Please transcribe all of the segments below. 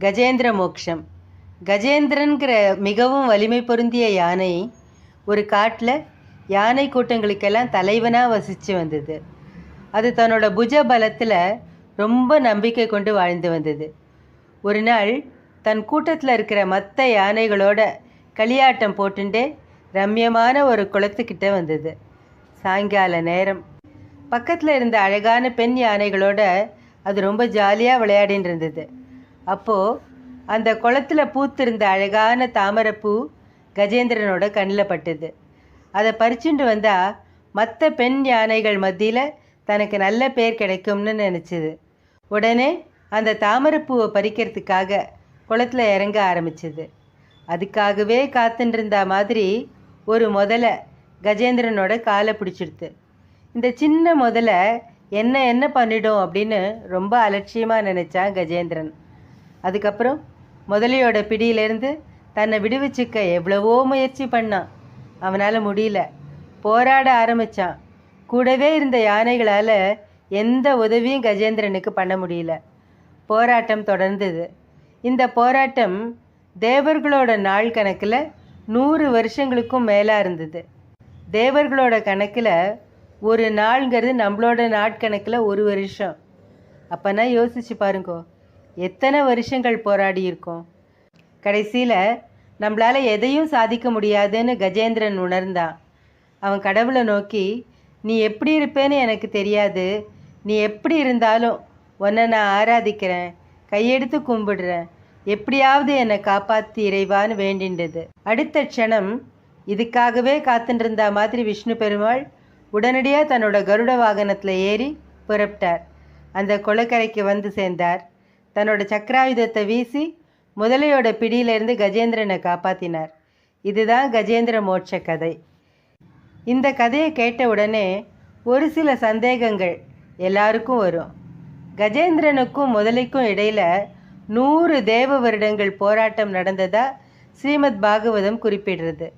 கஜேந்திர மோக்ஷம். கஜேந்திரன்கிற மிகவும் வலிமை பொருந்திய யானை ஒரு காட்டில் யானை கூட்டங்களுக்கெல்லாம் தலைவனாக வசித்து வந்தது. அது தன்னோட புஜ பலத்தில் ரொம்ப நம்பிக்கை கொண்டு வாழ்ந்து வந்தது. ஒரு நாள் தன் கூட்டத்தில் இருக்கிற மற்ற யானைகளோட களியாட்டம் போட்டுண்டே ரம்யமான ஒரு குளத்துக்கிட்ட வந்தது. சாயங்கால நேரம். பக்கத்தில் இருந்த அழகான பெண் யானைகளோட அது ரொம்ப ஜாலியாக விளையாடின்னு இருந்தது. அப்போது அந்த குளத்துல பூத்திருந்த அழகான தாமரைப்பூ கஜேந்திரனோட கண்ணில் பட்டது. அதை பறிச்சுண்டு வந்தால் மற்ற பெண் யானைகள் மத்தியில் தனக்கு நல்ல பேர் கிடைக்கும்னு நினச்சிது. உடனே அந்த தாமரைப்பூவை பறிக்கிறதுக்காக குளத்துல இறங்க ஆரம்பிச்சது. அதுக்காகவே காத்துட்டு மாதிரி ஒரு முதல கஜேந்திரனோட காலை பிடிச்சிடுது இந்த சின்ன முதல்ல என்ன என்ன பண்ணிடும் அப்படின்னு ரொம்ப அலட்சியமாக நினச்சான் கஜேந்திரன். அதுக்கப்புறம் முதலியோட பிடியிலேருந்து தன்னை விடுவிச்சுக்க எவ்வளவோ முயற்சி பண்ணான். அவனால் முடியல. போராட ஆரம்பித்தான் கூடவே இருந்த யானைகளால் எந்த உதவியும் கஜேந்திரனுக்கு பண்ண முடியல. போராட்டம் தொடர்ந்தது. இந்த போராட்டம் தேவர்களோட நாள் கணக்கில் நூறு வருஷங்களுக்கும் மேலாக இருந்தது. தேவர்களோட கணக்கில் ஒரு நாள்ங்கிறது நம்மளோட நாட்கணக்கில் ஒரு வருஷம். அப்போனா யோசிச்சு பாருங்கோ. எத்தனை வருஷங்கள் போராடி இருக்கோம்? கடைசியில் நம்மளால் எதையும் சாதிக்க முடியாதுன்னு கஜேந்திரன் உணர்ந்தான். அவன் கடவுளை நோக்கி நீ எப்படி இருப்பேன்னு எனக்கு தெரியாது. நீ எப்படி இருந்தாலும் உன்னை நான் ஆராதிக்கிறேன். கையெடுத்து கும்பிடுறேன். எப்படியாவது என்னை காப்பாற்றி இறைவான்னு வேண்டின்றது. அடுத்த க்ஷணம் இதுக்காகவே காத்துட்டு மாதிரி விஷ்ணு பெருமாள் உடனடியாக தன்னோட கருட வாகனத்தில் ஏறி புறப்பட்டார். அந்த கொலக்கரைக்கு வந்து சேர்ந்தார். தன்னோட சக்கராயுதத்தை வீசி முதலையோட பிடியிலிருந்து கஜேந்திரனை காப்பாற்றினார் இதுதான் கஜேந்திர மோட்ச கதை. இந்த கதையை கேட்ட உடனே ஒரு சில சந்தேகங்கள் எல்லாருக்கும் வரும். கஜேந்திரனுக்கும் முதலைக்கும் இடையில நூறு தேவ வருடங்கள் போராட்டம் நடந்ததா ஸ்ரீமத் பாகவதம் குறிப்பிடுறது.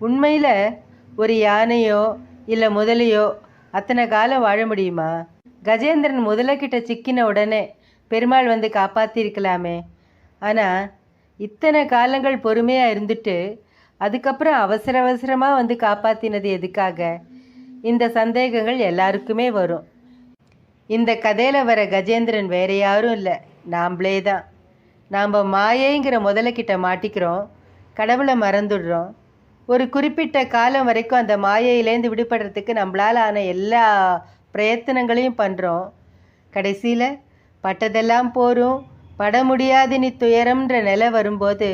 உண்மையில் ஒரு யானையோ இல்லை முதலையோ அத்தனை காலம் வாழ முடியுமா? கஜேந்திரன் முதலைக்கிட்ட சிக்கின உடனே பெருமாள் வந்து காப்பாற்றிருக்கலாமே ஆனால் இத்தனை காலங்கள் பொறுமையாக இருந்துட்டு அதுக்கப்புறம் அவசர அவசரமாக வந்து காப்பாற்றினது எதுக்காக? இந்த சந்தேகங்கள் எல்லாருக்குமே வரும். இந்த கதையில் வர கஜேந்திரன் வேற யாரும் இல்லை. நாம்ளே தான். நாம் மாயைங்கிற முதலைக்கிட்ட மாட்டிக்கிறோம். கடவுளை மறந்துடுறோம். ஒரு குறிப்பிட்ட காலம் வரைக்கும் அந்த மாயையிலேருந்து விடுபடுறதுக்கு நம்மளால் ஆன எல்லா பிரயத்தனங்களையும் பண்ணுறோம் கடைசியில் பட்டதெல்லாம் போரும். பட முடியாது நீ துயரம்ன்ற நிலை வரும்போது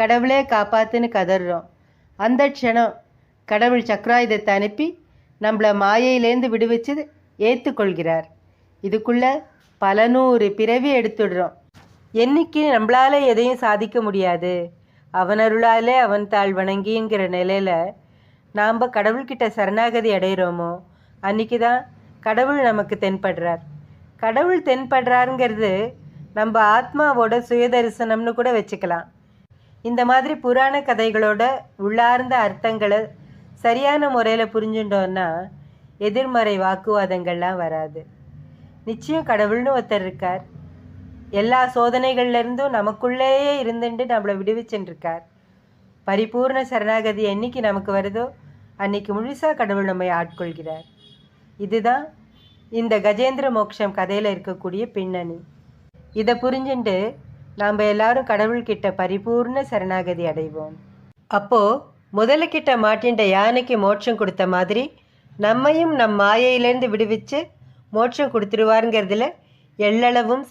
கடவுளே காப்பாத்துன்னு கதறோம். அந்த க்ஷணம் கடவுள் சக்கராயுதத்தை அனுப்பி நம்மளை மாயையிலேருந்து விடுவிச்சு ஏற்றுக்கொள்கிறார் இதுக்குள்ள பல நூறு பிறவி எடுத்துடுறோம். என்னைக்கு நம்மளால எதையும் சாதிக்க முடியாது. அவனருளாலே அவன் தாழ் வணங்கிங்கிற நிலையில் நாம் கடவுள்கிட்ட சரணாகதி அடைகிறோமோ அன்னைக்கு தான் கடவுள் நமக்கு தென்படுறார். கடவுள் தென்படுறாருங்கிறது நம்ம ஆத்மாவோட சுயதரிசனம்னு கூட வச்சுக்கலாம். இந்த மாதிரி புராண கதைகளோட உள்ளார்ந்த அர்த்தங்களை சரியான முறையில் புரிஞ்சுட்டோன்னா எதிர்மறை வாக்குவாதங்கள்லாம் வராது. நிச்சயம் கடவுள்னு ஒருத்தர் இருக்கார். எல்லா சோதனைகள்லேருந்தும் நமக்குள்ளேயே இருந்துட்டு நம்மளை விடுவிச்சுருக்கார் பரிபூர்ண சரணாகதி என்னைக்கு நமக்கு வருதோ அன்னைக்கு முழுசாக கடவுள் நம்மை ஆட்கொள்கிறார். இதுதான் இந்த கஜேந்திர மோக்ஷம் கதையில் இருக்கக்கூடிய பின்னணி. இதை புரிஞ்சுண்டு நாம் எல்லாரும் கடவுள்கிட்ட பரிபூர்ண சரணாகதி அடைவோம். அப்போ கிட்ட மாட்டின்ற யானைக்கு மோட்சம் கொடுத்த மாதிரி நம்மையும் நம் மாயையிலேருந்து விடுவிச்சு மோட்சம் கொடுத்துருவாருங்கிறதுல எள்ளளவும்